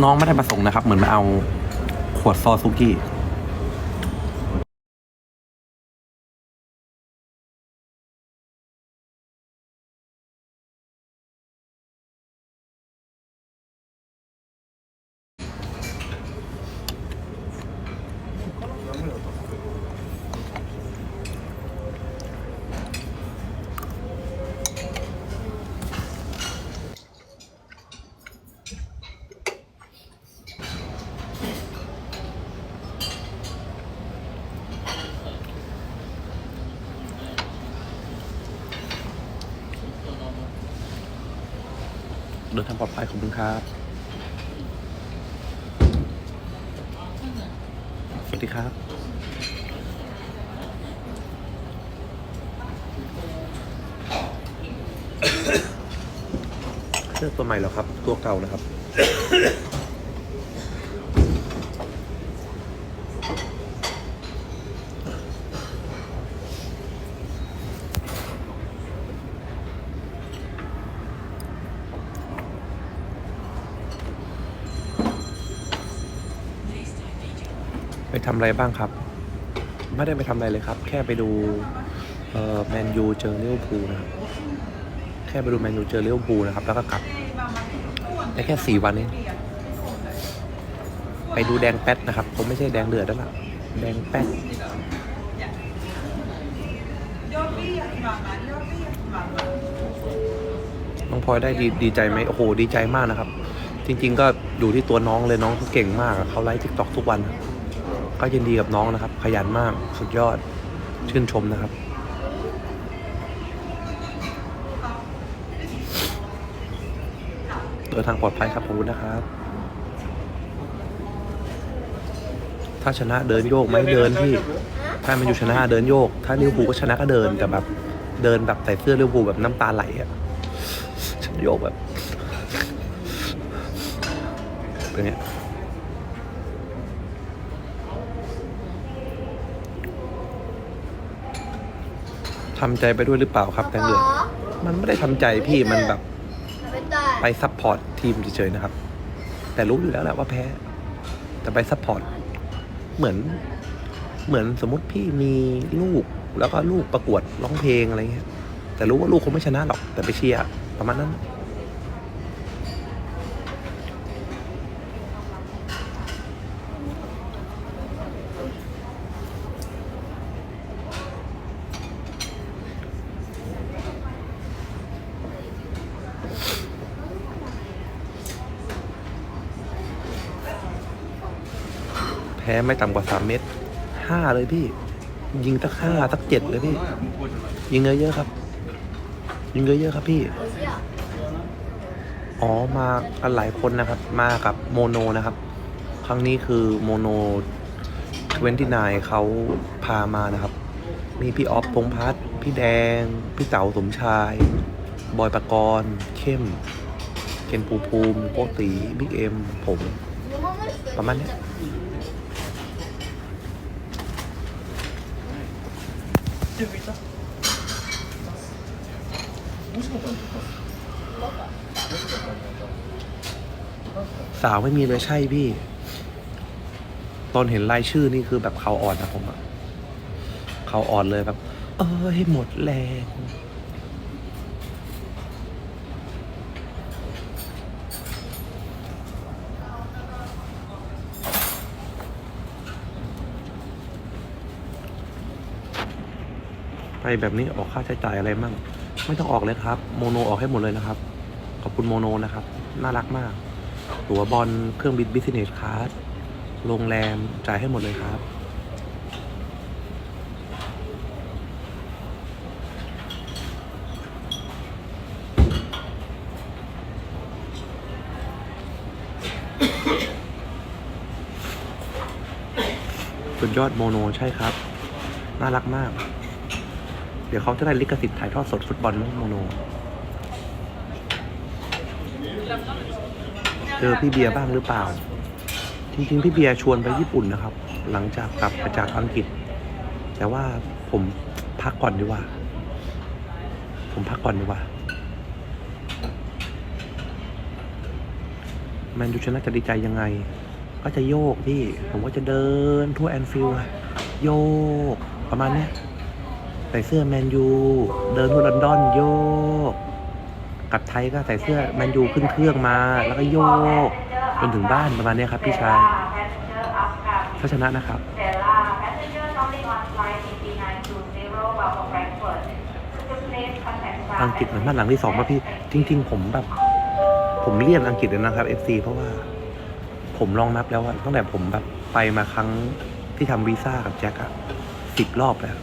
น้องไม่ได้ประสงค์นะครับ เหมือนมาเอาขวดซอซุกี้ เดินทางปลอดภัยขอบคุณครับ สวัส ดีครับเสื้อตัวใหม่แล้วครับ ตัวเก่านะครับ ทำอะไรบ้างครับ ไม่ได้ไปทำอะไรเลยครับ แค่ไปดูแมนยูเจอลิเวอร์พูนะครับ แค่ไปดูแมนยูเจอลิเวอร์พูนะครับ แล้วก็กลับได้แค่สี่วันเองไปดูแดงแป๊ดนะครับ ผมไม่ใช่แดงเดือดแล้วล่ะ แดงแป๊ดน้องพลอยได้ดีดีใจไหมโอ้โห ดีใจมากนะครับ จริง ๆ ก็อยู่ที่ตัวน้องเลยน้องเขาเก่งมากเขาไลฟ์ทิกตอกทุกวันครับ ก็ยินดีกับน้องนะครับ ขยันมากสุดยอดชื่นชมนะครับ เดินทางปลอดภัยครับขอบคุณนะครับ ถ้าชนะเดินโยกไหมเดินพี่ ถ้ามันอยู่ชนะเดินโยก ถ้าลิเวอร์พูลก็ชนะก็เดินแต่แบบเดินแบบใส่เสื้อลิเวอร์พูลแบบน้ำตาไหลอะฉันโยกแบบเป็นเนี้ย ทำใจไปด้วยหรือเปล่าครับแตงเดือดมันไม่ได้ทำใจพี่มันแบบไปซัพพอร์ตทีมเฉยๆนะครับ แต่รู้อยู่แล้วแหละว่าแพ้ แต่ไปซัพพอร์ตเหมือน เหมือนสมมติพี่มีลูกแล้วก็ลูกประกวดร้องเพลงอะไรเงี้ยแต่รู้ว่าลูกคงไม่ชนะหรอกแต่ไปเชียร์ประมาณนั้น แพ้ไม่ต่ำกว่าสามเมตรห้าเลยพี่ ยิงสักห้าสักเจ็ดเลยพี่ ยิงเยอะๆครับ ยิงเยอะๆครับพี่ อ๋อมากันหลายคนนะครับ มากับโมโนนะครับ ครั้งนี้คือโมโน29เขาพามานะครับ มีพี่ออฟพงษ์พัฒน์พี่แดง พี่เต๋าสมชาย บอยปกรณ์เข้มเคนภูภูมิโกตีบิ๊กเอ็มผม ประมาณนี้ เนี้ยสาวไม่มีเลยใช่พี่ ตอนเห็นรายชื่อนี่คือแบบเขาอ่อนนะผมอะเขาอ่อนเลยแบบ เออให้หมดแรง แบบนี้ออกค่าใช้จ่ายอะไรมั่งไม่ต้องออกเลยครับ โมโนออกให้หมดเลยนะครับ ขอบคุณโมโนนะครับ น่ารักมาก ตั๋วบอลเครื่องบินบิสเนสคลาสโรงแรมจ่ายให้หมดเลยครับ สุดยอดโมโนใช่ครับ น่ารักมาก ดี๋ยวเขาจะได้ลิขสิทธิ์ถ่ายทอดสดฟุตบอลโมโนเจอพี่เบียร์บ้างหรือเปล่า จริงๆ พี่เบียร์ชวนไปญี่ปุ่นนะครับ หลังจากกลับมาจากอังกฤษ แต่ว่าผมพักก่อนดีกว่า ผมพักก่อนดีกว่าไมนยูชนะจะดีใจยังไง ก็จะโยกพี่ ผมก็จะเดินทั่วแอนฟิลด์โยกประมาณเนี้ย ใส่เสื้อแมนยูเดินทั่วลอนดอนโยกกลับไทยก็ใส่เสื้อแมนยูขึ้นเครื่องมา แล้วก็โยกจนถึงบ้านประมาณนี้ครับพี่ชายถ้าชนะนะครับอังกฤษเหมือนบ้านหลังที่สองป่ะพี่ จริง ๆ ผมแบบ ผมเลี่ยนอังกฤษเลยนะครับ FC เพราะว่า ผมลองนับแล้วอะตั้งแต่ผมแบบไปมาครั้งที่ทำวีซ่ากับแจ็คอะสิบรอบแล้ว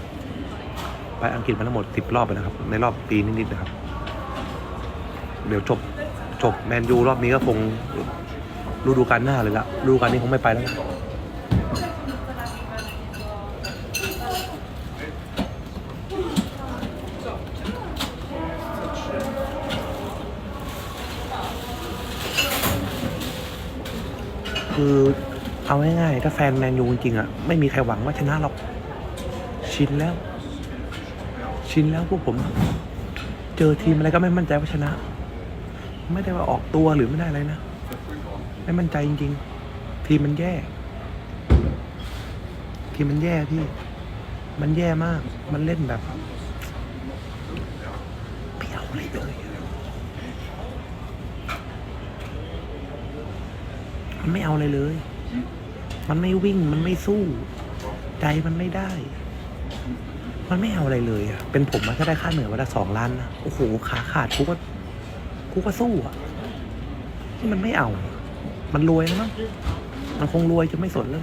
ไปอังกฤษมาทั้งหมดสิบรอบแล้วนะครับ ในรอบปีนิดๆนะครับ เดี๋ยวจบจบแมนยูรอบนี้ก็คงฤดูกาลหน้าเลยละฤดูกาลนี้คงไม่ไปแล้วนะคือเอาง่ายๆถ้าแฟนแมนยูจริงๆอะไม่มีใครหวังว่าชนะหรอก ชินแล้ว ชินแล้วพวกผม เจอทีมอะไรก็ไม่มั่นใจว่าชนะ ไม่ได้ว่าออกตัวหรือไม่ได้อะไรนะ ไม่มั่นใจจริง ๆ ทีมมันแย่ ทีมมันแย่พี่ มันแย่มาก มันเล่นแบบไม่เอาอะไรเลยมันไม่เอาอะไรเลย มันไม่วิ่ง มันไม่สู้ ใจมันไม่ได้ มันไม่เอาอะไรเลยอะ เป็นผมอะถ้าได้ค่าเหนื่อยวันละสองล้านนะโอ้โหขาขาดกูก็กูก็สู้อะนี่มันไม่เอา มันรวยแล้วมั้งมันคงรวยจะไม่สนแล้ว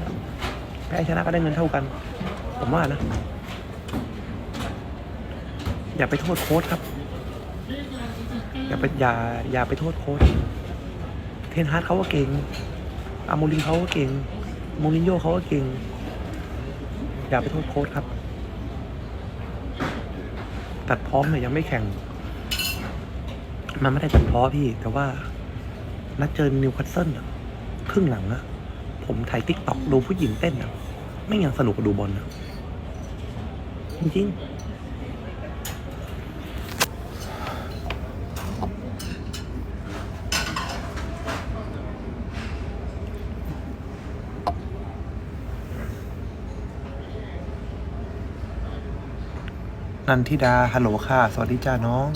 แพ้ชนะก็ได้เงินเท่ากัน ผมว่านะ อย่าไปโทษโค้ชครับ อย่าไปอย่าอย่าไปโทษโค้ชเทนฮาร์ดเขาก็เก่งอาโมลินเขาก็เก่งโมรินโญ่เขาก็เก่ง อย่าไปโทษโค้ชครับ ตัดพร้อมเนี่ยยังไม่แข่ง มันไม่ได้ตัดพราะพี่ แต่ว่า นัดเจอนิวคาสเซิลครึ่งหลังอะผมถ่ายติ๊กต็อกดูผู้หญิงเต้นอะไม่ยังสนุกกว่าดูบอลอะจริงๆ นันทิดา ฮัลโหลค่ะ สวัสดีจ้าน้อง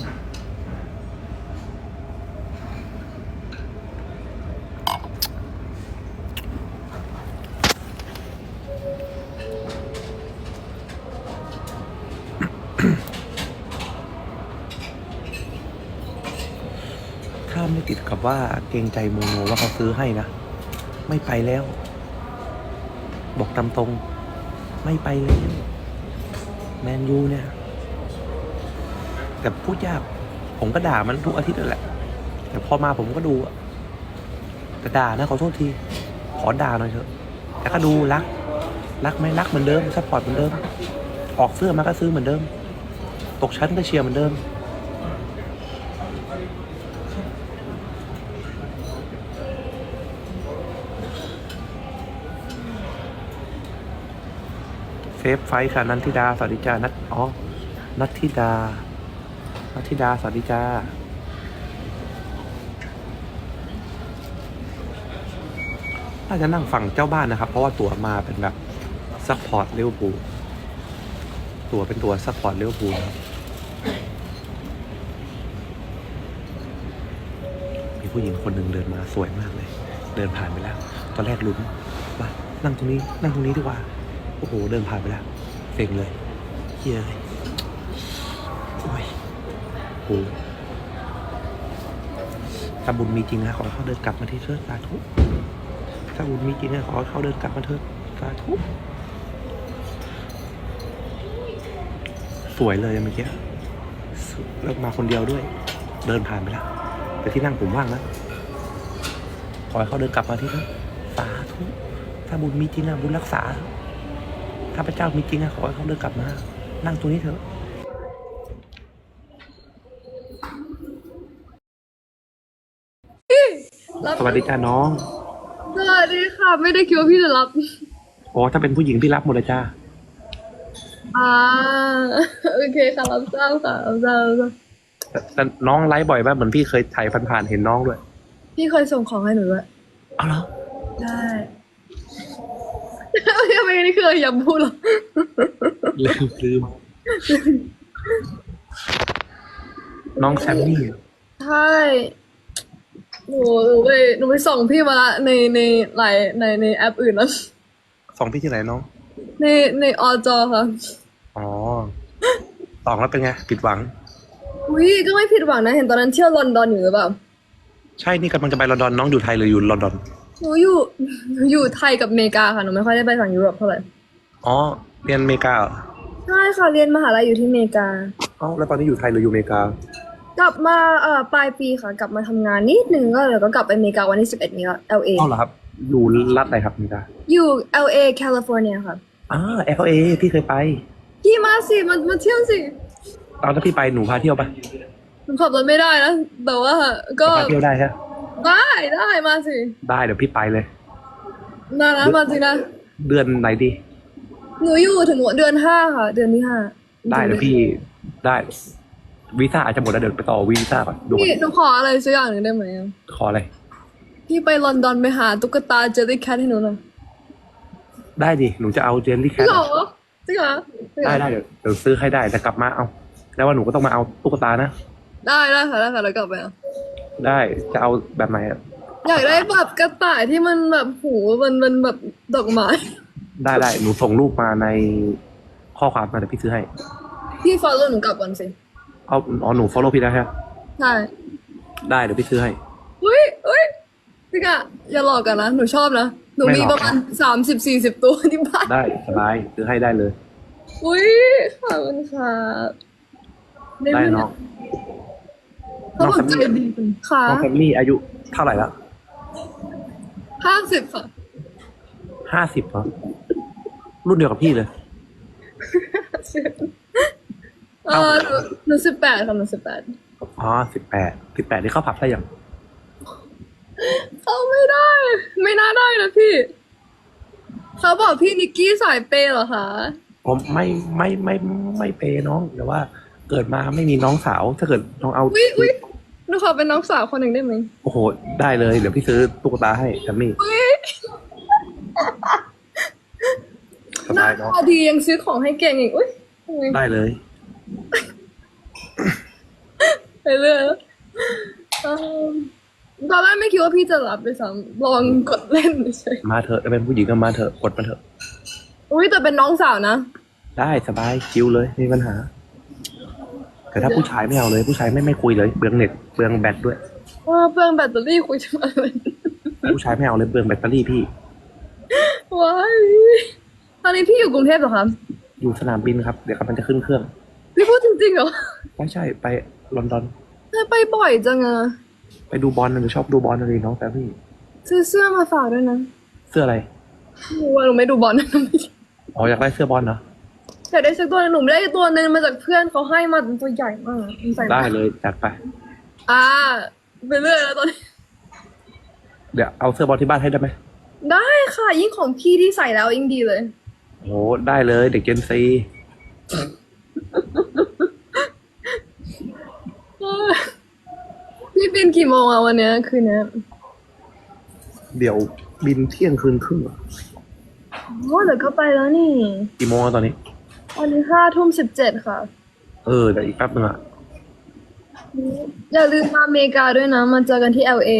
ถ้าไม่ติดกับว่าเกรงใจโมโนว่าเขาซื้อให้นะ ไม่ไปแล้ว บอกตามตรง ไม่ไปแล้วแมนยูเนี่ย แต่พูดยากผมก็ด่ามันทุกอาทิตย์นั่นแหละ แต่พอมาผมก็ดูอะแต่ด่านะขอโทษที ขอด่าหน่อยเถอะ แต่ก็ดูรัก รักไหมรักเหมือนเดิมซัพพอร์ตเหมือนเดิม ออกเสื้อมาก็ซื้อเหมือนเดิม ตกชั้นก็เชียร์เหมือนเดิมเซฟไฟท์ค่ะนันทิดาสวัสดีจ้านัทอ๋อนัทธิดา นัทิดาสวัสดีจ้าน่าจะนั่งฝั่งเจ้าบ้านนะครับ เพราะว่าตั๋วมาเป็นแบบซัพพอร์ตเลี้ยวปูตั๋วเป็นตั๋วซัพพอร์ตเลี้ยวปูนะครับมีผู้หญิงคนหนึ่งเดินมาสวยมากเลย เดินผ่านไปแล้ว ตอนแรกลุ้นว่านั่งตรงนี้นั่งตรงนี้ดีกว่า โอ้โห เดินผ่านไปแล้วเซ็งเลยเฮียเลย โอ้ถ้าบุญมีจริงนะขอเขาเดินกลับมาที่เชิดสาธุถ้าบุญมีจริงนะขอเขาเดินกลับมาเถิดสาธุสวยเลยเมื่อกี้แล้วมาคนเดียวด้วย เดินผ่านไปแล้วแต่ที่นั่งผมว่างนะขอให้เขาเดินกลับมาที่เถิดสาธุถ้าบุญมีจริงนะบุญรักษา ถ้าพระเจ้ามีจริงอะขอให้เขาเดินกลับมา นั่งตรงนี้เถอะ รับสวัสดีจ้าน้อง สวัสดีค่ะ ไม่ได้คิดว่าพี่จะรับ อ๋อ ถ้าเป็นผู้หญิงพี่รับหมดเลยจ้า อ่า โอเคค่ะรับทราบค่ะรับทราบรับทราบแต่แต่น้องไลฟ์บ่อยป่ะเหมือนพี่เคยถ่ายผ่านๆเห็นน้องด้วย พี่เคยส่งของให้หนูด้วย เอาเหรอใช่ทำไมนี่คืออย่าพูดหรอลืมลืม น้องแซมมี่ ใช่ หนูหนูไปหนูไปส่องพี่มาละในในหลายในในแอปอื่นแล้ว สองพี่ที่ไหนน้อง ในในอจอค่ะ อ๋อสองแล้วเป็นไง ผิดหวัง อุ้ยก็ไม่ผิดหวังนะ เห็นตอนนั้นเที่ยวลอนดอนอยู่หรือเปล่า ใช่นี่กำลังจะไปลอนดอนน้องอยู่ไทยหรืออยู่ลอนดอน หนูอยู่หนูอยู่ไทยกับอเมริกาค่ะ หนูไม่ค่อยได้ไปฝั่งยุโรปเท่าไหร่ อ๋อ เรียนอเมริกาเหรอใช่ค่ะ เรียนมหาลัยอยู่ที่อเมริกา เอ้าแล้วตอนนี้อยู่ไทยหรืออยู่อเมริกา กลับมาเอ่อปลายปีค่ะกลับมาทำงานนิดนึงก็เดี๋ยวก็กลับไปอเมริกาวันที่สิบเอ็ดนี้ละ LA เอ้าเหรอครับ อยู่รัฐอะไรครับอเมริกาอยู่ LA แคลิฟอร์เนียค่ะอ่า LA พี่เคยไปพี่มาสิมามาเที่ยวสิตอนถ้าพี่ไปหนูพาเที่ยวปะหนูขับรถไม่ได้นะแต่ว่าก็พาเที่ยวได้ฮะได้ได้มาสิได้เดี๋ยวพี่ไปเลย นะนะมาสินะเดือนไหนดี หนูอยู่ถึงเดือนห้าค่ะ เดือนที่ห้าได้เดี๋ยวพี่ได้ วีซ่าอาจจะหมดแล้วเดี๋ยวไปต่อวีซ่าก่อนดูก่พี่อนหนูขออะไรสักอย่างหนึ่งได้ไหมอะขออะไร พี่ไปลอนดอนไปหาตุ๊กตาเจลลี่แคทให้หนูหน่อยได้ดิ หนูจะเอาเจนลี่แคจริทงเหรอจริงเหรอจริงเหรได้อได้เดี๋ยวเดี๋ยวซื้อให้ได้แต่กลับมาเอา แล้วว่าหนูก็ต้องมาเอาตุ๊กตานะ ได้ได้ค่ะได้ค่ะแล้วกลับไปเอาได้จะเอาแบบไหนอะอยากได้แบบกระต่ายที่มันแบบหูมันมันแบบดอกไม้ได้ได้หนูส่งรูปมาในข้อความมาเดี๋ยวพี่ซื้อให้ พี่ฟอลโล่หนูกลับก่อนสิ เอาอ๋อหนู follow พี่ได้ใช่ไหมใช่ได้เดี๋ยวพี่ซื้อให้ อุ้ยอุ้ยจริงอะอย่าหลอกกันนะ หนูชอบนะ หนูไม่มีหลอก ประมาณสามสิบสี่สิบตัวที่บ้านได้สบายซื้อให้ได้เลย อุ้ยขอบคุณค่ะได้ไหมน้องเขาบอกใจดีคุณค่ะน้องแฟมมี่อายุเท่าไหร่ละห้าสิบค่ะ ห้าสิบเหรอรุ่นเดียวกับพี่เลย เออหนูหนูสิบแปดค่ะหนูสิบแปดอ๋อสิบแปดสิบแปดนี่เข้าผับได้ยังเขาไม่ได้ ไม่น่าได้นะพี่ เขาบอกพี่นิกกี้สายเปย์เหรอคะผมไม่ไม่ไม่ไม่เปย์น้องแต่ว่าเกิดมาไม่มีน้องสาว ถ้าเกิดน้องเอาอุ้ยอุ้ยหนูขอเป็นน้องสาวคนหนึ่งได้ไหมโอ้โห ได้เลย เดี๋ยวพี่ซื้อตุ๊กตาให้แซมมี่อุ้ยสหน้าบายเนาะตาดียังซื้อของให้เก่งอีกอุ้ยทำไมได้เลย ไป เรื่อยเอิ่มตอนแรกไม่คิดว่าพี่จะรับด้วยซ้ำลองกดเล่นเฉยมาเถอะถ้าเป็นผู้หญิงก็มาเถอะกดมาเถอะอุ้ยแต่เป็นน้องสาวนะ ได้สบายคิวเลยไม่มีปัญหา แต่ถ้าผู้ชายไม่เอาเลย ผู้ชายไม่ไม่คุยเลยเบืองเน็ตเบืองแบตด้วยว่าเปลืองแบตเตอรี่คุยจะมาเลยผู้ชายไม่เอาเลยเบืองแบตเตอรี่พี่ว้ายตอนนี้พี่อยู่กรุงเทพเหรอคะอยู่สนามบินครับ เดี๋ยวกำลังจะขึ้นเครื่อง พี่พูดจริงๆเหรอไม่ใช่ไป ลอนดอน เธอไปบ่อยจังอะไปดูบอลนะหนูชอบดูบอลนะเลยน้องแต่พี่ ซื้อเสื้อมาฝากด้วยนะเสื้ออะไรหนูว่าหนูไม่ดูบอลนะหนูไม่อ๋ออยากได้เสื้อบอลเหรออยากได้สักตัวหนึงหนูไม่ได้ตัวหนึงมาจากเพื่อนเขาให้มาเป็นตัวใหญ่มากมันใส่ได้เลยจัดไป อ่าไปเรื่อยแล้วตอนนี้เดี๋ยวเอาเสื้อบอลที่บ้านให้ได้ไหมได้ค่ะ ยิ่งของพี่ที่ใส่แล้วยิ่งดีเลย โอ้ได้เลยเด็กเจนซีเออ พี่บินกี่โมงอะวันเนี้ยคืนเนี้ยเดี๋ยวบินเที่ยงคืนครึ่งอะอ๋อเดี๋ยวก็ไปแล้วนี่ กี่โมงแล้วตอนนี้ วันนี้ห้าทุ่มสิบเจ็ดค่ะ เออเดี๋ยวอีกแป๊บนึงอะอย่าลืมมาอเมริกาด้วยนะ มาเจอกันที่ LA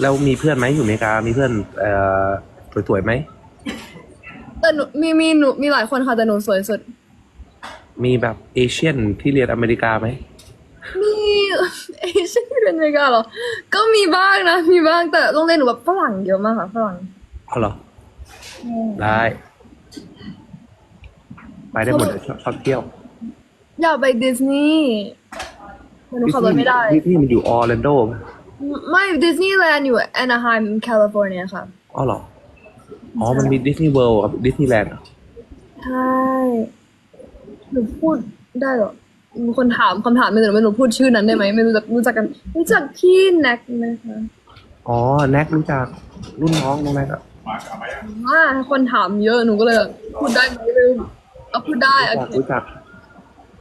แล้วมีเพื่อนไหมอยู่อเมริกา มีเพื่อนเอ่อสวยๆไหมแต่หนูมีมีหนูมีหลายคนค่ะแต่หนูสวยสุด มีแบบเอเชียนที่เรียนอเมริกาไหมมีเอ เชียนที่เป็นอเมริกาเหรอ ก็มีบ้างนะ มีบ้างแต่โรงเรียนหนูแบบฝรั่งเยอะมากค่ะฝรั่งเอาเหรอ ได้ ไปได้หมดเลยชอบชอบเที่ยวอยากไปดิสนีย์แต่หนูขับรถไม่ได้ดิสนีย์มันอยู่ออร์แลนโดไม่ดิสนีย์แลนด์อยู่แอนาไฮม์แคลิฟอร์เนียค่ะ อ๋อเหรอ อ๋อ มันมีดิสนีย์เวิลด์กับดิสนีย์แลนด์ใช่หนูพูดได้เหรอ มีคนถามคำถามไม่รู้ไม่รู้พูดชื่อนั้นได้ไหมไม่รู้จักรู้จักกัน รู้จักพี่แน็กไหมคะอ๋อแน็กรู้จักรุ่นน้องน้องแน็กอะว่าคนถามเยอะหนูก็เลยพูดได้ไหมไม่รู้เอาพูดได้โอรู้จักเครู้จัก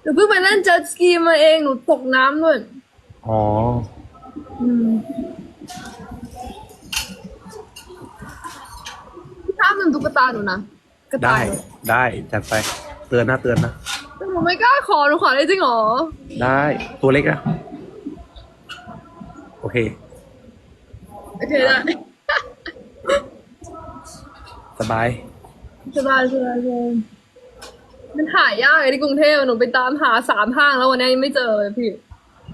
หนูเพิ่งไปเล่นเจ็ตสกีมาเองหนูตกน้ำด้วยอ๋ออืมมือนตุ๊กตาหนูนะกระได้ต่ายได้จัดไปเตือนนะเตือนนะแต่ หนูไม่กล้าขอหนูขอได้จริงเหรอ ได้ตัวเล็กนะโอเค โอเคได้สบายสบายสบายเลยมันหายากเลยที่กรุงเทพหนูไปตามหาสามห้างแล้ววันนี้ยังไม่เจอเลยพี่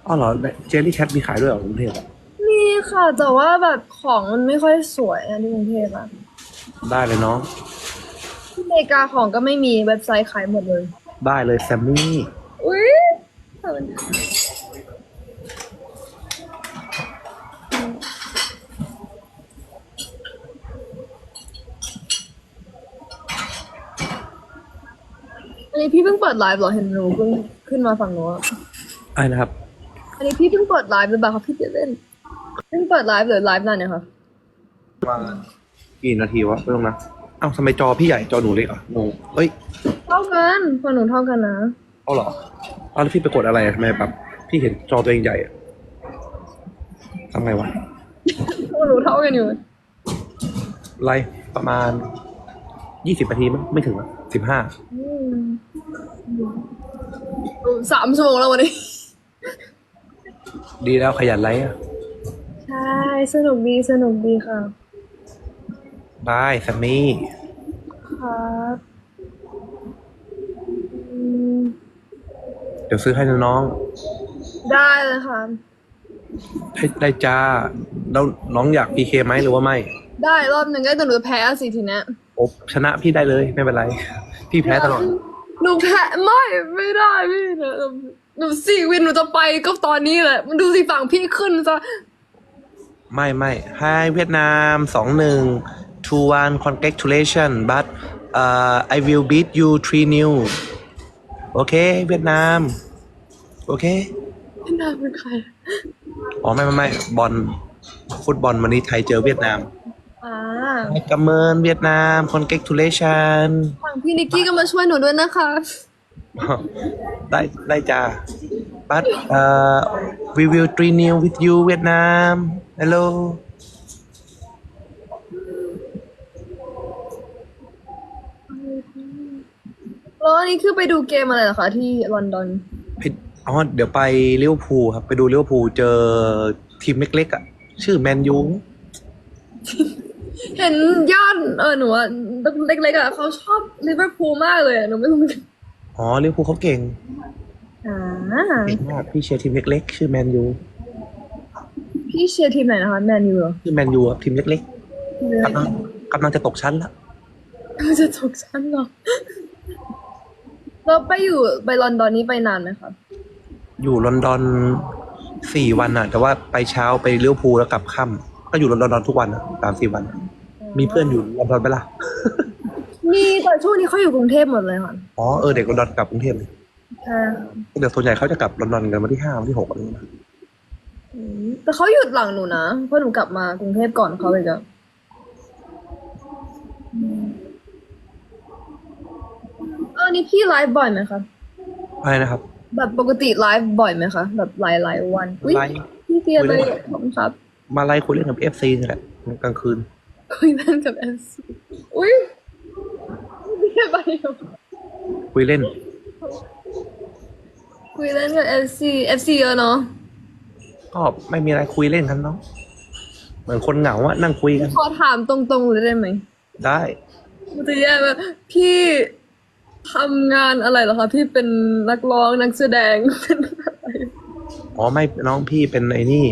อ๋อเหรอเจลลี่แคทมีขายด้วยเหรอกรุงเทพอะมีค่ะ แต่ว่าแบบของมันไม่ค่อยสวยอะที่กรุงเทพอะได้เลยน้องที่อเมริกาของก็ไม่มีเว็บไซต์ขายหมดเลย ได้เลยแซมมี่อุ้ยขอบคุณอันนี้พี่เพิ่งเปิดไลฟ์เหรอเห็นหนูเพิ่งขึ้นมาฝั่งหนูอะไอ้นะครับ อันนี้พี่เพิ่งเปิดไลฟ์หรือเปล่าคะพี่เจเล่นเพิ่งเปิดไลฟ์หรือไลฟ์นานเนี่ยคะมากี่นาทีวะไม่ต้องนะเอ้าทำไมจอพี่ใหญ่จอหนูเล็กอะงงเอ้ย เท่ากันพอหนูเท่ากันนะ เอาเหรอเอาแล้วพี่ไปกดอะไรอะทำไมแบบพี่เห็นจอตัวเองใหญ่อะทำไงวะพวกหนูเท่ากันอยู่ ไลฟ์ประมาณยี่สิบนาทีมั้งไม่ถึงอะสิบห้าอืมสามชั่วโมงแล้ววันนี้ ดีแล้วขยันไลฟ์อะใช่ สนุกดี สนุกดีค่ะ บายแซมมี่ ครับอืม เดี๋ยวซื้อให้นะน้องได้เลยค่ะ ได้ได้จ้าแล้วน้องอยากพีเคไหมหรือว่าไม่ได้รอบหนึ่งก็แต่หนูจะแพ้สิทีเนี้ยโอบชนะพี่ได้เลยไม่เป็นไร พี่แพ้ตลอด หนูแพ้ไม่ไม่ได้พี่หนูหนูสี่วินหนูจะไปก็ตอนนี้แหละมันดูสิฝั่งพี่ขึ้นซะไม่ไม่ให้เวียดนามสองหนึ่ง two one congratulation but uh, I will beat you three new โอเค เวียดนาม โอเคพี่นาเป็นใครอ๋อไม่ไม่ไม่บอลฟุตบอลวันนี้ไทยเจอเวียดนามอ่าไกำเมินเวียดนาม congratulation ฝั่งพี่นิกกี้ก็มาช่วยหนูด้วยนะคะ ได้ได้จ้า but uh, we will three new with you เวียดนาม hello แล้วอันนี้คือไปดูเกมอะไรเหรอคะที่ลอนดอนไป อ๋อเดี๋ยวไปลิเวอร์พูลครับ ไปดูลิเวอร์พูลเจอทีมเล็กๆอะ ชื่อแมนยูเห็นญาติเออหนูอะเล็กๆอะเขาชอบลิเวอร์พูลมากเลยอะหนูไม่รู้เหมือนกันอ๋อลิเวอร์พูลเขาเก่งอ่าเก่งมากพี่เชียร์ทีมเล็กๆ ชื่อแมนยูพี่เชียร์ทีมไหนนะคะแมนยูเหรอชื่อแมนยูครับทีมเล็กๆกำลังกำลังจะตกชั้นละจะตกชั้นเหรอเราไปอยู่ไปลอนดอนนี้ไปนานไหมคะ อยู่ลอนดอนสี่วันอะ แต่ว่าไปเช้าไปลิเวอร์พูลแล้วกลับค่ำก็อยู่ลอนดอนทุกวันอะสามสี่วันอะมีเพื่อนอยู่ลอนดอนไหมล่ะมีแต่ช่วงนี้เขาอยู่กรุงเทพหมดเลยค่ะอ๋อเออเด็กลอนดอนกลับกรุงเทพเลยใช่ค่ะเดี๋ยวส่วนใหญ่เขาจะกลับลอนดอนกันวันที่ห้าวันที่หกอะไรอย่างเงี้ยนะอืมแต่เขาหยุดหลังหนูนะเพราะหนูกลับมากรุงเทพก่อนเขาเลยจ้ะอืมเออนี่พี่ไลฟ์บ่อยไหมคะอะไรนะครับ แบบปกติไลฟ์บ่อยไหมคะ แบบหลายหลายๆวันอุ๊ยไลฟ์ พี่เตียร์คุเลยเล่นขอบคุณครับ มาไล่คุยเล่นกับเอฟซีนี่แหละกลางคืน คุยเล่นกับเอฟซีอุ้ยพี่เตียร์ไปอยู่คุยเล่น คุยเล่นกับเอฟซีเอฟซีเยอะเนาะก็ไม่มีอะไรคุยเล่นกันเนาะเหมือนคนเหงาอะนั่งคุยกันขอถามตรงๆเลยได้ไหมได้ มันจะแย่ไหมพี่ ทำงานอะไรเหรอคะพี่เป็นนักร้องนักแสดงเป็นอะไรอ๋อไม่น้องพี่เป็นไอ้นี่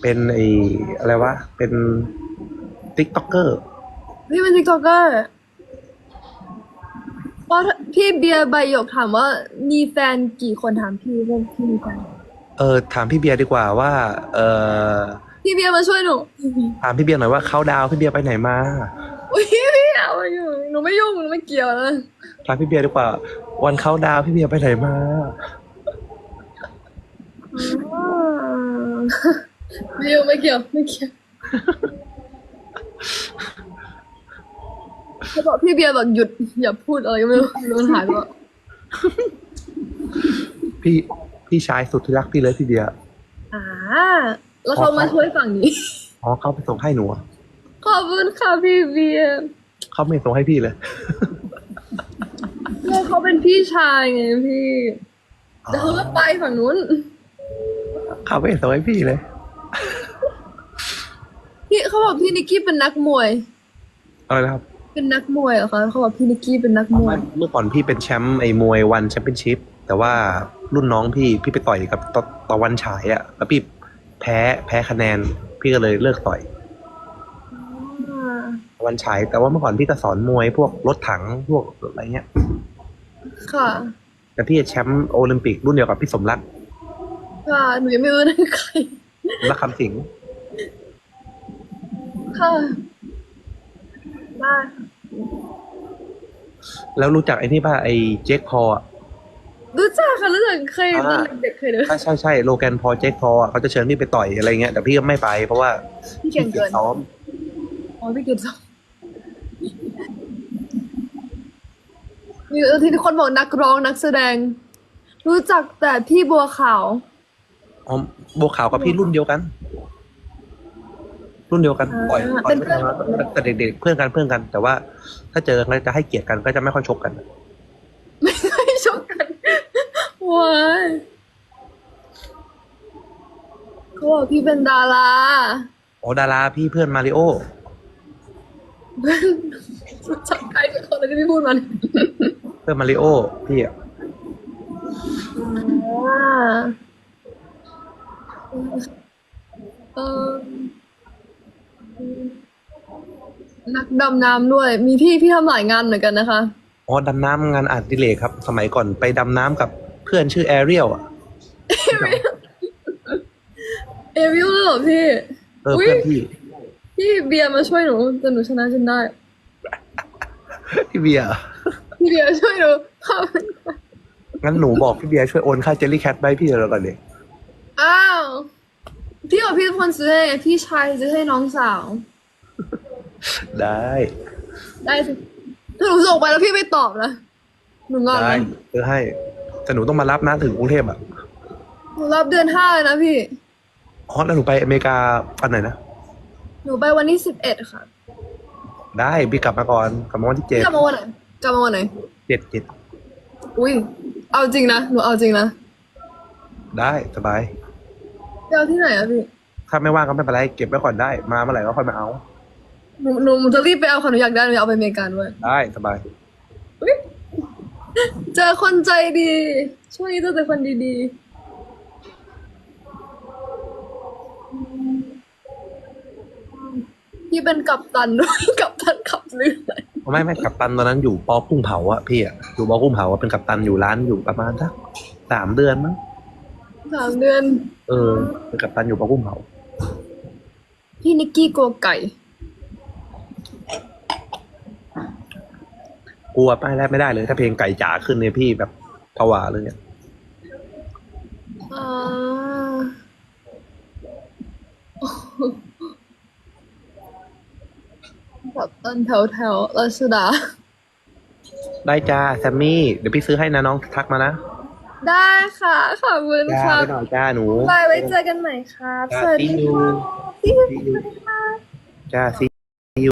เป็นไอ้อะไรวะ เป็นติ๊กต็อกเกอร์พี่เป็นทิกตอกเกอร์พอพี่เบียร์ใบหยกถามว่ามีแฟนกี่คนถามพี่ว่าพี่มีแฟนเออถามพี่เบียร์ดีกว่าว่า เออพี่เบียร์มาช่วยหนูถามพี่เบียร์หน่อยว่าเขาดาวน์พี่เบียร์ไปไหนมา อุ้ยพี่เอามาอยู่หนูไม่ยุ่งหนูไม่เกี่ยวนะ ถามพี่เบียร์ดีกว่า วันเขาดาวน์พี่เบียร์ไปไหนมาอ่าไม่ยุ่งไม่เกี่ยวไม่เกี่ยวเขาบอกพี่เบียร์บอกหยุดอย่าพูดอะไรก็ไม่รู้โดนหายไปแล้วพี่พี่ชายสุดที่รักพี่เลยพี่เบียร์อ่า แล้วเขามาช่วยฝั่งนี้ อ๋อเขาไปส่งให้หนูอะขอบคุณค่ะพี่เบียร์เขาไม่ส่งให้พี่เลย เนี่ยเขาเป็นพี่ชายไงพี่เดี๋ยวเขาก็ไปฝั่งนู้นเขาไม่ส่งให้พี่เลย พี่เขาบอกพี่นิกกี้เป็นนักมวยอะไรนะครับ เป็นนักมวยเหรอคะเขาบอกพี่นิกกี้เป็นนักมวย เมื่อก่อนพี่เป็นแชมป์ไอ้มวยวันแชมเปี้ยนชิพแต่ว่ารุ่นน้องพี่พี่ไปต่อยกับตะตะวันฉายอะ่ะแล้วพี่แพ้แพ้คะแนน พี่ก็เลยเลิกต่อยอ่าตะวันฉายแต่ว่าเมื่อก่อนพี่ก็สอนมวยพวกรถถังพวกอะไรเงี้ย ค่ะ แต่พี่แชมป์โอลิมปิกรุ่นเดียวกับพี่สมรักค่ะหนูยังไม่รู้นะใครสมรักคำสิงห์ค่ะได้แล้วรู้จักไอ้นี่ป่ะไอ้เจคพอลอะ รู้จักค่ะรู้จักเคยตอนเด็กๆเคยดูใช่ใช่ใช่โลแกนพอลเจคพอลอะเขาจะเชิญพี่ไปต่อยอะไรเงี้ยแต่พี่ก็ไม่ไปเพราะว่าพี่เก่งเกินซ้อม อ๋อพี่เก่งสอง มีเออที่คนบอกนักร้องนักแสดง รู้จักแต่พี่บัวขาวอ๋อบัวขาวกับพี่รุ่นเดียวกัน รุ่นเดียวกันอ่าปล่อยปล่อยเป็นไม่ได้นะแต่เด็กๆเพื่อนกันเพื่อนกัน แต่ว่า ถ้าเจอกันก็จะให้เกียรติกันก็จะไม่ค่อยชกกัน ไม่เคยชกกันว้ายเขาบอกพี่เป็นดาราอ๋อดาราพี่เพื่อนมาริโอรู้จักใครสักคนเลยที่พี่พูดมาเนี่ย เพื่อนมาริโอพี่อะอ่าเออนักดำน้ำด้วย มีพี่พี่ทำหลายงานเหมือนกันนะคะ อ๋อ ดำน้ำงานอดิเรกครับ สมัยก่อนไปดำน้ำกับเพื่อนชื่อแอเรียลอะเอวิลเหรอพี่ เอออุ๊ยเพื่อนพี่ พี่เบียร์มาช่วยหนูจนหนูชนะจนได้ พี่เบียร์ พี่เบียร์ช่วยหนูขอบคุณค่ะงั้นหนูบอกพี่เบียร์ช่วยโอนค่าเจลลี่แคทไปให้พี่เราก่อนดิอ้าวพี่บอกพี่เป็นคนซื้อให้พี่ชายซื้อให้น้องสาว ได้ ได้สิถ้าหนูส่งไปแล้วพี่ไม่ตอบนะหนูงอนได้นะซื้อให้ แต่หนูต้องมารับนะถึงกรุงเทพอะหนูรับเดือนห้าเลยนะพี่อ๋อแล้วหนูไปอเมริกาวันไหนนะ หนูไปวันที่สิบเอ็ดค่ะได้พี่กลับมาก่อนกลับมาวันที่เจ็ด กลับมาวันไหน กลับมาวันไหนเจ็ดเจ็ดอุ้ยเอาจริงนะหนูเอาจริงนะได้สบายไปเอาที่ไหนอะพี่ถ้าไม่ว่างก็ไม่เป็นไรเก็บไว้ก่อนได้ มาเมื่อไหร่ก็ค่อยมาเอา หนูหนูหนูจะรีบไปเอาค่ะหนูอยากได้หนูอยากเอาไปอเมริกาด้วยได้สบาย อุ๊ยเจอคนใจดี ช่วงนี้เจอแต่คนดีๆพี่เป็นกัปตันด้วย กัปตันขับเรือ ไม่ไม่กัปตันตอนนั้นอยู่ปอกุ้งเผาอะพี่อะอยู่ปอกุ้งเผาอะเป็นกัปตันอยู่ร้านอยู่ประมาณสักสามเดือนมั้งสามเดือน เออ เป็นกัปตันอยู่ปอกุ้งเผาพี่นิกกี้โกไก่กลัวป้ายแรกไม่ได้เลย ถ้าเพลงไก่จ๋าขึ้นเนี่ยพี่แบบผวาเลยเนี่ยอ่า กัปตันแถวแถวๆรัชดา ได้จ้าแซมมี่ เดี๋ยวพี่ซื้อให้นะน้องทักมานะได้ค่ะ ขอบคุณจ้าค่ะไปหน่อยจ้าหนูบายไว้เจอกันใหม่ครับ จ้าสวัสดี see you ค่ะ See you จ้าซี